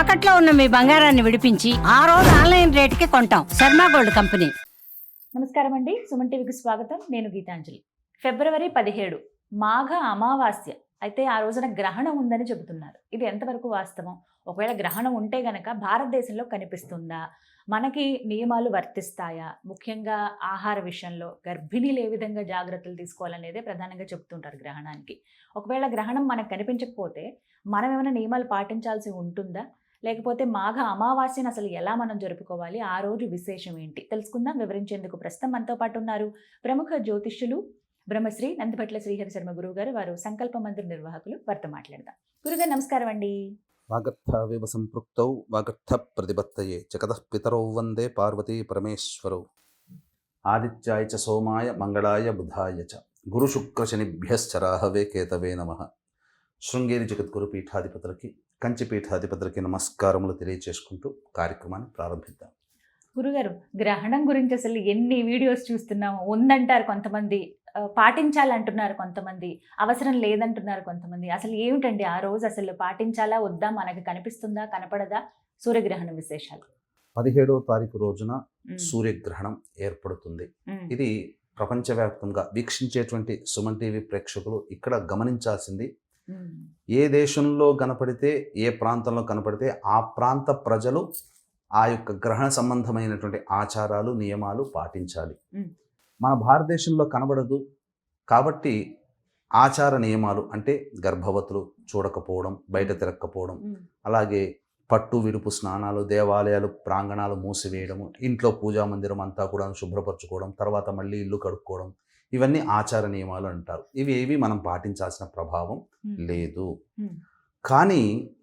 తాకట్లో ఉన్న మీ బంగారాన్ని విడిపించి ఆ రోజు ఆన్లైన్ రేటుకి కొంటాం. Sharma gold company. నమస్కారం అండి. సుమన్ టీవీకి స్వాగతం. నేను గీతాంజలి. ఫిబ్రవరి పదిహేడు మాఘ అమావాస్య. అయితే ఆ రోజున గ్రహణం ఉందని చెబుతున్నారు. ఇది ఎంతవరకు వాస్తవం? ఒకవేళ గ్రహణం ఉంటే గనక భారతదేశంలో కనిపిస్తుందా? మనకి నియమాలు వర్తిస్తాయా? ముఖ్యంగా ఆహార విషయంలో గర్భిణీలు ఏ విధంగా జాగ్రత్తలు తీసుకోవాలనేదే ప్రధానంగా చెప్తుంటారు గ్రహణానికి. ఒకవేళ గ్రహణం మనకు కనిపించకపోతే మనం ఏమైనా నియమాలు పాటించాల్సి ఉంటుందా? లేకపోతే మాఘ అమావాస్యను అసలు ఎలా మనం జరుపుకోవాలి? ఆ రోజు విశేషం ఏంటి? తెలుసుకుందాం. వివరించేందుకు ప్రస్తుతం మనతో పాటు ఉన్నారు ప్రముఖ జ్యోతిష్యులు బ్రహ్మశ్రీ నందిపట్ల శ్రీహరి శర్మ గురువు గారు వారు సంకల్ప మందిర నిర్వాహకులు. వారితో మాట్లాడదాం. గురుగారు నమస్కారం అండి. వాగర్థావివ సంపృక్తౌ వాగర్థ ప్రతిపత్తయే జగతః పితరౌ వందే పార్వతీ పరమేశ్వరౌ. ఆదిత్యాయ చ సోమాయ మంగళాయ బుధాయ చ. గురుశుక్రశనిభ్యశ్చరాహవే కేతవే నమ. శృంగేరి జగద్గురు పీఠాధిపతులకి కంచి పీఠాధిపతులకి నమస్కారములు తెలియచేసుకుంటూ కార్యక్రమాన్ని ప్రారంభిద్దాం. గురుగారు గ్రహణం గురించి అసలు ఎన్ని వీడియోస్ చూస్తున్నాము ఉందంటారు కొంతమంది. పాటించాలంటున్నారు కొంతమంది. అవసరం లేదంటున్నారు కొంతమంది. అసలు ఏమిటండి? ఆ రోజు అసలు పాటించాలా? వద్దా? మనకి కనిపిస్తుందా? కనపడదా? సూర్యగ్రహణ విశేషాలు. పదిహేడవ తారీఖు రోజున సూర్యగ్రహణం ఏర్పడుతుంది. ఇది ప్రపంచవ్యాప్తంగా వీక్షించేటువంటి సుమన్ టీవీ ప్రేక్షకులు ఇక్కడ గమనించాల్సింది ఏ దేశంలో కనపడితే ఏ ప్రాంతంలో కనపడితే ఆ ప్రాంత ప్రజలు ఆ యొక్క గ్రహణ సంబంధమైనటువంటి ఆచారాలు నియమాలు పాటించాలి. మన భారతదేశంలో కనబడదు. కాబట్టి ఆచార నియమాలు అంటే గర్భవతులు చూడకపోవడం బయట తిరగకపోవడం అలాగే పట్టు విడుపు స్నానాలు దేవాలయాలు ప్రాంగణాలు మూసివేయడము ఇంట్లో పూజా మందిరం అంతా కూడా శుభ్రపరచుకోవడం తర్వాత మళ్ళీ ఇల్లు కడుక్కోవడం ఇవన్నీ ఆచార నియమాలు అంటారు. ఇవి ఏవి మనం పాటించాల్సిన ప్రభావం లేదు. కానీ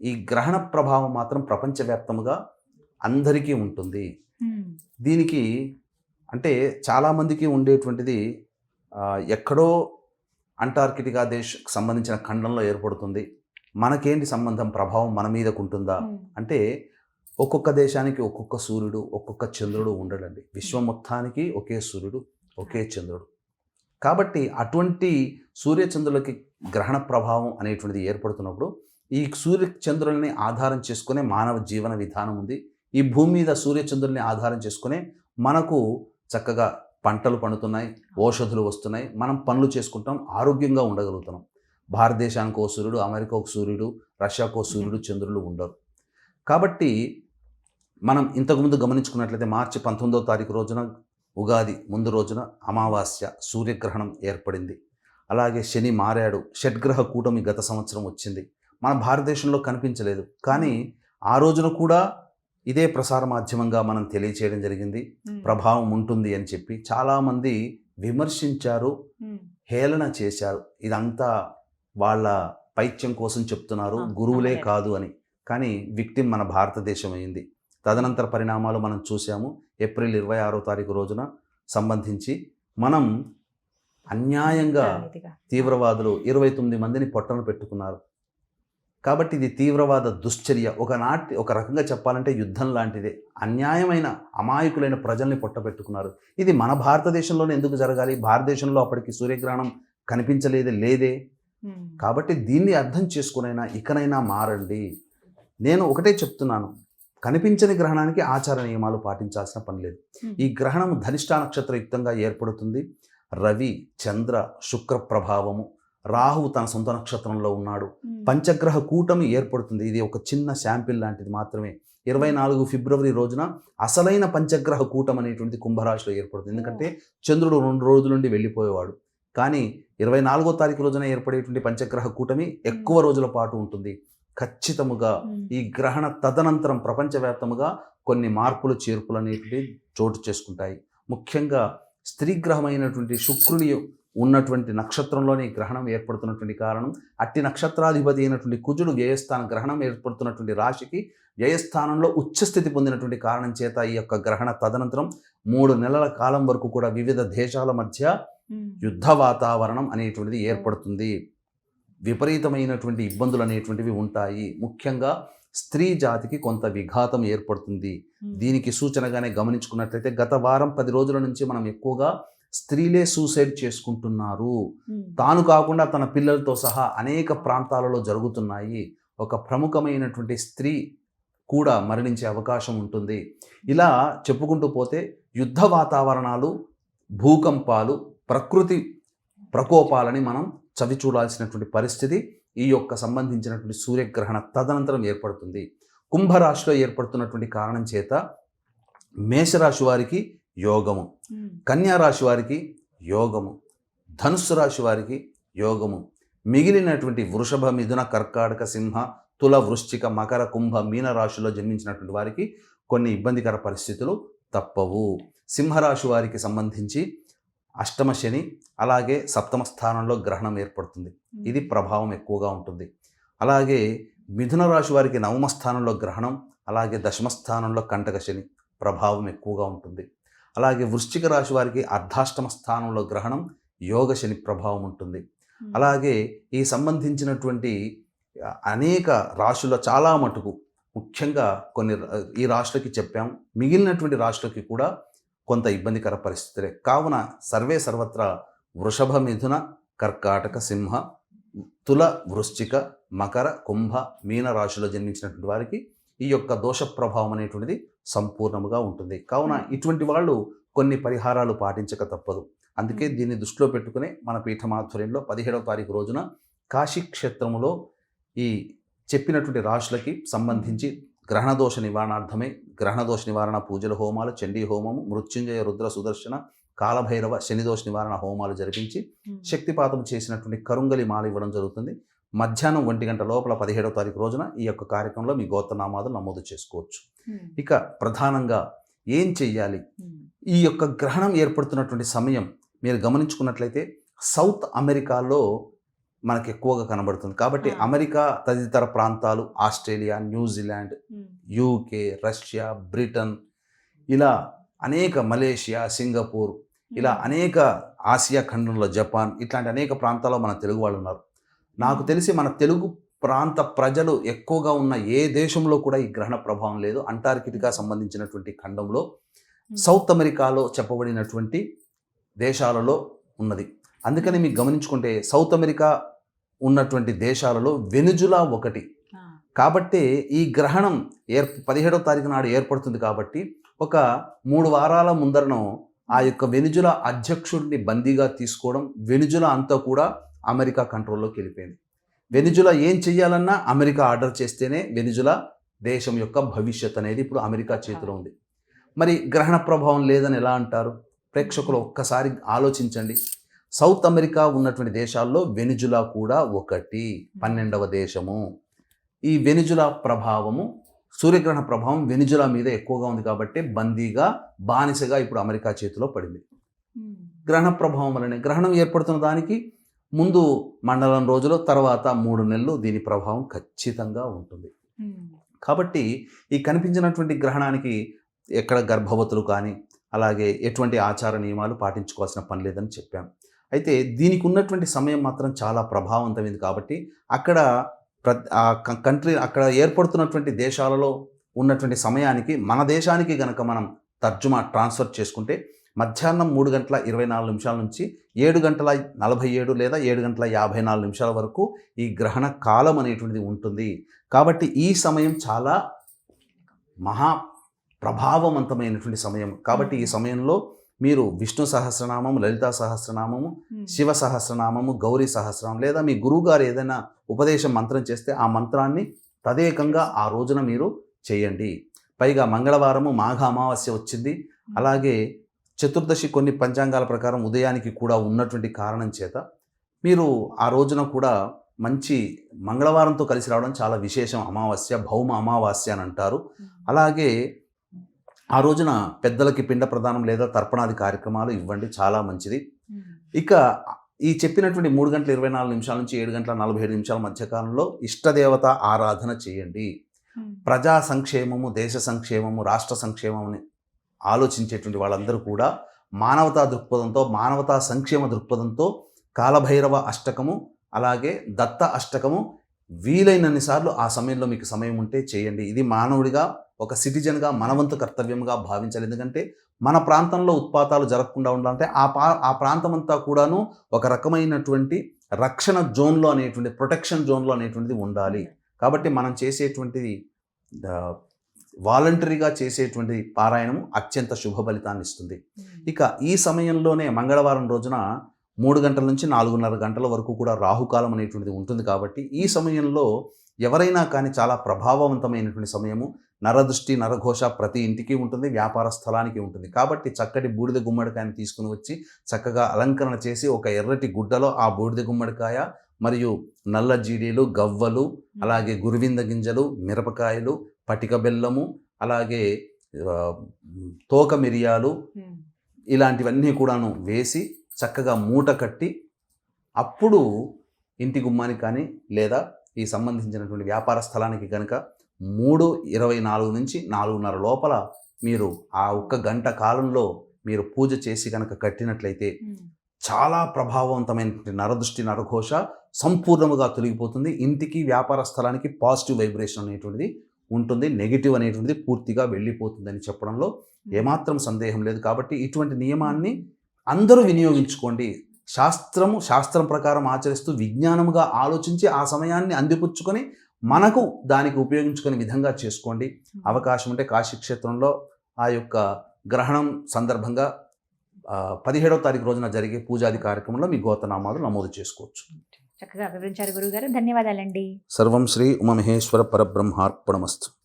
ఈ గ్రహణ ప్రభావం మాత్రం ప్రపంచవ్యాప్తంగా అందరికీ ఉంటుంది. దీనికి అంటే చాలామందికి ఉండేటువంటిది ఎక్కడో అంటార్కిటికా దేశ్ సంబంధించిన ఖండంలో ఏర్పడుతుంది. మనకేంటి సంబంధం? ప్రభావం మన మీదకు ఉంటుందా అంటే ఒక్కొక్క దేశానికి ఒక్కొక్క సూర్యుడు ఒక్కొక్క చంద్రుడు ఉండడండి. విశ్వం మొత్తానికి ఒకే సూర్యుడు ఒకే చంద్రుడు. కాబట్టి అటువంటి సూర్యచంద్రులకి గ్రహణ ప్రభావం అనేటువంటిది ఏర్పడుతున్నప్పుడు ఈ సూర్య చంద్రుల్ని ఆధారం చేసుకునే మానవ జీవన విధానం ఉంది. ఈ భూమి మీద సూర్యచంద్రుల్ని ఆధారం చేసుకునే మనకు చక్కగా పంటలు పండుతున్నాయి ఓషధులు వస్తున్నాయి. మనం పనులు చేసుకుంటాం ఆరోగ్యంగా ఉండగలుగుతున్నాం. భారతదేశానికి ఓ సూర్యుడు అమెరికా ఒక సూర్యుడు రష్యాకు సూర్యుడు చంద్రులు ఉండరు. కాబట్టి మనం ఇంతకుముందు గమనించుకున్నట్లయితే మార్చి పంతొమ్మిదవ తారీఖు రోజున ఉగాది ముందు రోజున అమావాస్య సూర్యగ్రహణం ఏర్పడింది. అలాగే శని మారాడు షడ్గ్రహ కూటమి గత సంవత్సరం వచ్చింది. మన భారతదేశంలో కనిపించలేదు. కానీ ఆ రోజున కూడా ఇదే ప్రసార మాధ్యమంగా మనం తెలియచేయడం జరిగింది. ప్రభావం ఉంటుంది అని చెప్పి చాలామంది విమర్శించారు హేళన చేశారు. ఇదంతా వాళ్ళ పైత్యం కోసం చెప్తున్నారు గురువులే. కాదు అని. కానీ విక్టిమ్ మన భారతదేశం అయింది. తదనంతర పరిణామాలు మనం చూసాము ఏప్రిల్ ఇరవై ఆరో తారీఖు రోజున సంబంధించి మనం అన్యాయంగా. తీవ్రవాదులు ఇరవై తొమ్మిది మందిని పొట్టను పెట్టుకున్నారు. కాబట్టి ఇది తీవ్రవాద దుశ్చర్య. ఒకనాటి ఒక రకంగా చెప్పాలంటే యుద్ధం లాంటిదే. అన్యాయమైన అమాయకులైన ప్రజల్ని పొట్టబెట్టుకున్నారు ఇది మన భారతదేశంలోనే ఎందుకు జరగాలి? భారతదేశంలో అప్పటికి సూర్యగ్రహణం కనిపించలేదే లేదే? కాబట్టి దీన్ని అర్థం చేసుకునైనా ఇకనైనా మారండి. నేను ఒకటే చెప్తున్నాను. కనిపించని గ్రహణానికి ఆచార నియమాలు పాటించాల్సిన పని లేదు. ఉమ్, ఈ గ్రహణం ధనిష్ట నక్షత్రయుక్తంగా ఏర్పడుతుంది. రవి చంద్ర శుక్ర ప్రభావము రాహువు తన సొంత నక్షత్రంలో ఉన్నాడు. ఉమ్, పంచగ్రహ కూటమి ఏర్పడుతుంది. ఇది ఒక చిన్న శాంపిల్ లాంటిది మాత్రమే. ఇరవై నాలుగు ఫిబ్రవరి రోజున అసలైన పంచగ్రహ కూటం అనేటువంటిది కుంభరాశిలో ఏర్పడుతుంది. ఎందుకంటే చంద్రుడు రెండు రోజుల నుండి వెళ్ళిపోయేవాడు. కానీ ఇరవై నాలుగో తారీఖు రోజున ఏర్పడేటువంటి పంచగ్రహ కూటమి ఎక్కువ రోజుల పాటు ఉంటుంది. ఖచ్చితముగా ఈ గ్రహణ తదనంతరం ప్రపంచవ్యాప్తముగా కొన్ని మార్పులు చేర్పులు అనేటివి చోటు చేసుకుంటాయి. ముఖ్యంగా స్త్రీ గ్రహమైనటువంటి శుక్రుని ఉన్నటువంటి నక్షత్రంలోని గ్రహణం ఏర్పడుతున్నటువంటి కారణం. అట్టి నక్షత్రాధిపతి అయినటువంటి కుజుడు వ్యయస్థాన గ్రహణం ఏర్పడుతున్నటువంటి రాశికి వ్యయస్థానంలో ఉచ్చస్థితి పొందినటువంటి కారణం చేత ఈ యొక్క గ్రహణ తదనంతరం మూడు నెలల కాలం వరకు కూడా వివిధ దేశాల మధ్య యుద్ధ వాతావరణం అనేటువంటిది ఏర్పడుతుంది. విపరీతమైనటువంటి ఇబ్బందులు అనేటువంటివి ఉంటాయి. ముఖ్యంగా స్త్రీ జాతికి కొంత విఘాతం ఏర్పడుతుంది. దీనికి సూచనగానే గమనించుకున్నట్లయితే గత వారం పది రోజుల నుంచి మనం ఎక్కువగా స్త్రీలే సూసైడ్ చేసుకుంటున్నారు. తాను కాకుండా తన పిల్లలతో సహా అనేక ప్రాంతాలలో జరుగుతున్నాయి. ఒక ప్రముఖమైనటువంటి స్త్రీ కూడా మరణించే అవకాశం ఉంటుంది. ఇలా చెప్పుకుంటూ పోతే యుద్ధ వాతావరణాలు భూకంపాలు ప్రకృతి ప్రకోపాలని మనం చవి చూడాల్సినటువంటి పరిస్థితి ఈ యొక్క సంబంధించినటువంటి సూర్యగ్రహణ తదనంతరం ఏర్పడుతుంది. కుంభరాశిలో ఏర్పడుతున్నటువంటి కారణం చేత మేషరాశి వారికి యోగము. కన్యా రాశి వారికి యోగము. ధనుస్సు రాశి వారికి యోగము. మిగిలినటువంటి వృషభ మిథున కర్కాటక సింహ తుల వృశ్చిక మకర కుంభ మీన రాశిలో జన్మించినటువంటి వారికి కొన్ని ఇబ్బందికర పరిస్థితులు తప్పవు. సింహరాశి వారికి సంబంధించి అష్టమ శని అలాగే సప్తమ స్థానంలో గ్రహణం ఏర్పడుతుంది. ఇది ప్రభావం ఎక్కువగా ఉంటుంది. అలాగే మిథున రాశి వారికి నవమ స్థానంలో గ్రహణం అలాగే దశమ స్థానంలో కంటక శని ప్రభావం ఎక్కువగా ఉంటుంది. అలాగే వృశ్చిక రాశి వారికి అర్ధాష్టమ స్థానంలో గ్రహణం యోగ శని ప్రభావం ఉంటుంది. అలాగే ఈ సంబంధించినటువంటి అనేక రాశుల చాలా మటుకు ముఖ్యంగా కొన్ని ఈ రాశులకి చెప్పాం. మిగిలినటువంటి రాశులకి కూడా కొంత ఇబ్బందికర పరిస్థితులే. కావున సర్వే సర్వత్రా వృషభ మిథున కర్కాటక సింహ తుల వృశ్చిక మకర కుంభ మీన రాశిలో జన్మించినటువంటి వారికి ఈ యొక్క దోష ప్రభావం అనేటువంటిది సంపూర్ణముగా ఉంటుంది. కావున ఇటువంటి వాళ్ళు కొన్ని పరిహారాలు పాటించక తప్పదు. అందుకే దీన్ని దృష్టిలో పెట్టుకుని మన పీఠమాధ్వర్యంలో పదిహేడవ తారీఖు రోజున కాశీ క్షేత్రములో ఈ చెప్పినటువంటి రాశులకి సంబంధించి గ్రహణదోష నివారణార్థమే గ్రహణదోష నివారణ పూజల హోమాలు చండీ హోమము మృత్యుంజయ రుద్ర సుదర్శన కాలభైరవ శనిదోష నివారణ హోమాలు జరిపించి ఉమ్, శక్తిపాతం చేసినటువంటి కరుంగలి మాల ఇవ్వడం జరుగుతుంది. మధ్యాహ్నం ఒంటి గంట లోపల పదిహేడవ తారీఖు రోజున ఈ యొక్క కార్యక్రమంలో మీ గోత్రనామాలు నమోదు చేసుకోవచ్చు. ఉమ్, ఇక ప్రధానంగా ఏం చెయ్యాలి? ఉమ్, ఈ యొక్క గ్రహణం ఏర్పడుతున్నటువంటి సమయం మీరు గమనించుకున్నట్లయితే సౌత్ అమెరికాలో మనకి ఎక్కువగా కనబడుతుంది. కాబట్టి ఆ. అమెరికా తదితర ప్రాంతాలు Australia New Zealand UK Russia Britain ఇలా అనేక మలేషియా సింగపూర్ ఇలా అనేక ఆసియా ఖండంలో జపాన్ ఇట్లాంటి అనేక ప్రాంతాల్లో మన తెలుగు వాళ్ళు ఉన్నారు. నాకు తెలిసి మన తెలుగు ప్రాంత ప్రజలు ఎక్కువగా ఉన్న ఏ దేశంలో కూడా ఈ గ్రహణ ప్రభావం లేదు. అంటార్కిటికా సంబంధించినటువంటి ఖండంలో సౌత్ అమెరికాలో చెప్పబడినటువంటి దేశాలలో ఉన్నది. అందుకని మీకు గమనించుకుంటే సౌత్ అమెరికా ఉన్నటువంటి దేశాలలో వెనుజులా ఒకటి. కాబట్టి ఈ గ్రహణం ఏర్ పదిహేడవ తారీఖు నాడు ఏర్పడుతుంది కాబట్టి ఒక మూడు వారాల ముందరను ఆ యొక్క వెనుజులా అధ్యక్షుడిని బందీగా తీసుకోవడం వెనుజులా అంతా కూడా అమెరికా కంట్రోల్లోకి వెళ్ళిపోయింది. వెనుజులా ఏం చెయ్యాలన్నా అమెరికా ఆర్డర్ చేస్తేనే వెనుజులా దేశం యొక్క భవిష్యత్ అనేది ఇప్పుడు అమెరికా చేతిలో ఉంది. మరి గ్రహణ ప్రభావం లేదని ఎలా అంటారు? ప్రేక్షకులు ఒక్కసారి ఆలోచించండి. సౌత్ అమెరికా ఉన్నటువంటి దేశాల్లో వెనుజులా కూడా ఒకటి పన్నెండవ దేశము. ఈ వెనుజులా ప్రభావము సూర్యగ్రహణ ప్రభావం వెనుజులా మీద ఎక్కువగా ఉంది కాబట్టి బందీగా బానిసగా ఇప్పుడు అమెరికా చేతిలో పడింది. గ్రహణ ప్రభావం వలనే గ్రహణం ఏర్పడుతున్న దానికి ముందు మండలం రోజులు తర్వాత మూడు నెలలు దీని ప్రభావం ఖచ్చితంగా ఉంటుంది. కాబట్టి ఈ కనిపించినటువంటి గ్రహణానికి ఎక్కడ గర్భవతులు కానీ అలాగే ఎటువంటి ఆచార నియమాలు పాటించుకోవాల్సిన పని లేదని చెప్పాం. అయితే దీనికి ఉన్నటువంటి సమయం మాత్రం చాలా ప్రభావవంతమైంది కాబట్టి అక్కడ కంట్రీ అక్కడ ఏర్పడుతున్నటువంటి దేశాలలో ఉన్నటువంటి సమయానికి మన దేశానికి గనక మనం తర్జుమా ట్రాన్స్ఫర్ చేసుకుంటే మధ్యాహ్నం మూడు గంటల ఇరవై నాలుగు నిమిషాల నుంచి ఏడు గంటల నలభై ఏడు లేదా ఏడు గంటల యాభై నాలుగు నిమిషాల వరకు ఈ గ్రహణ కాలం అనేటువంటిది ఉంటుంది. కాబట్టి ఈ సమయం చాలా మహా ప్రభావవంతమైనటువంటి సమయం. కాబట్టి ఈ సమయంలో మీరు విష్ణు సహస్రనామము లలితా సహస్రనామము శివ సహస్రనామము గౌరీ సహస్రనామం లేదా మీ గురువుగారు ఏదైనా ఉపదేశం మంత్రం చేస్తే ఆ మంత్రాన్ని తదేకంగా ఆ రోజున మీరు చేయండి. పైగా మంగళవారము మాఘ అమావాస్య వచ్చింది. అలాగే చతుర్దశి కొన్ని పంచాంగాల ప్రకారం ఉదయానికి కూడా ఉన్నటువంటి కారణం చేత మీరు ఆ రోజున కూడా మంచి మంగళవారంతో కలిసి రావడం చాలా విశేషం. అమావాస్య భౌమ అమావాస్య అని అంటారు. అలాగే ఆ రోజున పెద్దలకి పిండ ప్రదానం లేదా తర్పణాది కార్యక్రమాలు ఇవ్వండి. చాలా మంచిది. ఇక ఈ చెప్పినటువంటి మూడు గంటల ఇరవై నాలుగు నిమిషాల నుంచి ఏడు గంటల నలభై ఏడు నిమిషాల మధ్యకాలంలో ఇష్టదేవత ఆరాధన చేయండి. ప్రజా సంక్షేమము దేశ సంక్షేమము రాష్ట్ర సంక్షేమముని ఆలోచించేటువంటి వాళ్ళందరూ కూడా మానవతా దృక్పథంతో మానవతా సంక్షేమ దృక్పథంతో కాలభైరవ అష్టకము అలాగే దత్త అష్టకము వీలైనన్ని సార్లు ఆ సమయంలో మీకు సమయం ఉంటే చేయండి. ఇది మానవుడిగా ఒక సిటిజన్గా మనవంతు కర్తవ్యంగా భావించాలి. ఎందుకంటే మన ప్రాంతంలో ఉత్పాతాలు జరగకుండా ఉండాలంటే ఆ పా ఆ ప్రాంతం అంతా కూడాను ఒక రకమైనటువంటి రక్షణ జోన్లో అనేటువంటి ప్రొటెక్షన్ జోన్లో అనేటువంటిది ఉండాలి. కాబట్టి మనం చేసేటువంటిది వాలంటరీగా చేసేటువంటి పారాయణము అత్యంత శుభ ఫలితాన్ని ఇస్తుంది. ఇక ఈ సమయంలోనే మంగళవారం రోజున మూడు గంటల నుంచి నాలుగున్నర గంటల వరకు కూడా రాహుకాలం అనేటువంటిది ఉంటుంది కాబట్టి ఈ సమయంలో ఎవరైనా కానీ చాలా ప్రభావవంతమైనటువంటి సమయము నరదృష్టి నరఘోష ప్రతి ఇంటికి ఉంటుంది వ్యాపార స్థలానికి ఉంటుంది. కాబట్టి చక్కటి బూడిద గుమ్మడికాయని తీసుకుని వచ్చి చక్కగా అలంకరణ చేసి ఒక ఎర్రటి గుడ్డలో ఆ బూడిద గుమ్మడికాయ మరియు నల్ల జీడీలు గవ్వలు అలాగే గురువింద గింజలు మిరపకాయలు పటిక బెల్లము అలాగే తోక మిరియాలు ఇలాంటివన్నీ కూడాను వేసి చక్కగా మూట కట్టి అప్పుడు ఇంటి గుమ్మానికి కానీ లేదా ఈ సంబంధించినటువంటి వ్యాపార స్థలానికి కనుక మూడు ఇరవై నాలుగు నుంచి నాలుగున్నర లోపల మీరు ఆ ఒక్క గంట కాలంలో మీరు పూజ చేసి కనుక కట్టినట్లయితే చాలా ప్రభావవంతమైనటువంటి నరదృష్టి నరఘోష సంపూర్ణముగా తొలగిపోతుంది. ఇంటికి వ్యాపార స్థలానికి పాజిటివ్ వైబ్రేషన్ అనేటువంటిది ఉంటుంది. నెగిటివ్ అనేటువంటిది పూర్తిగా వెళ్ళిపోతుందని చెప్పడంలో ఏమాత్రం సందేహం లేదు. కాబట్టి ఇటువంటి నియమాన్ని అందరూ వినియోగించుకోండి. శాస్త్రము శాస్త్రం ప్రకారం ఆచరిస్తూ విజ్ఞానముగా ఆలోచించి ఆ సమయాన్ని అందిపుచ్చుకొని మనకు దానికి ఉపయోగించుకునే విధంగా చేసుకోండి. అవకాశం ఉంటే కాశీ క్షేత్రంలో ఆ యొక్క గ్రహణం సందర్భంగా పదిహేడవ తారీఖు రోజున జరిగే పూజాది కార్యక్రమంలో మీ గోతనామాలు నమోదు చేసుకోవచ్చు. చక్కగా వివరించారు గురుగారు ధన్యవాదాలండి. సర్వం శ్రీ ఉమమహేశ్వర పరబ్రహ్మార్పణమస్తు.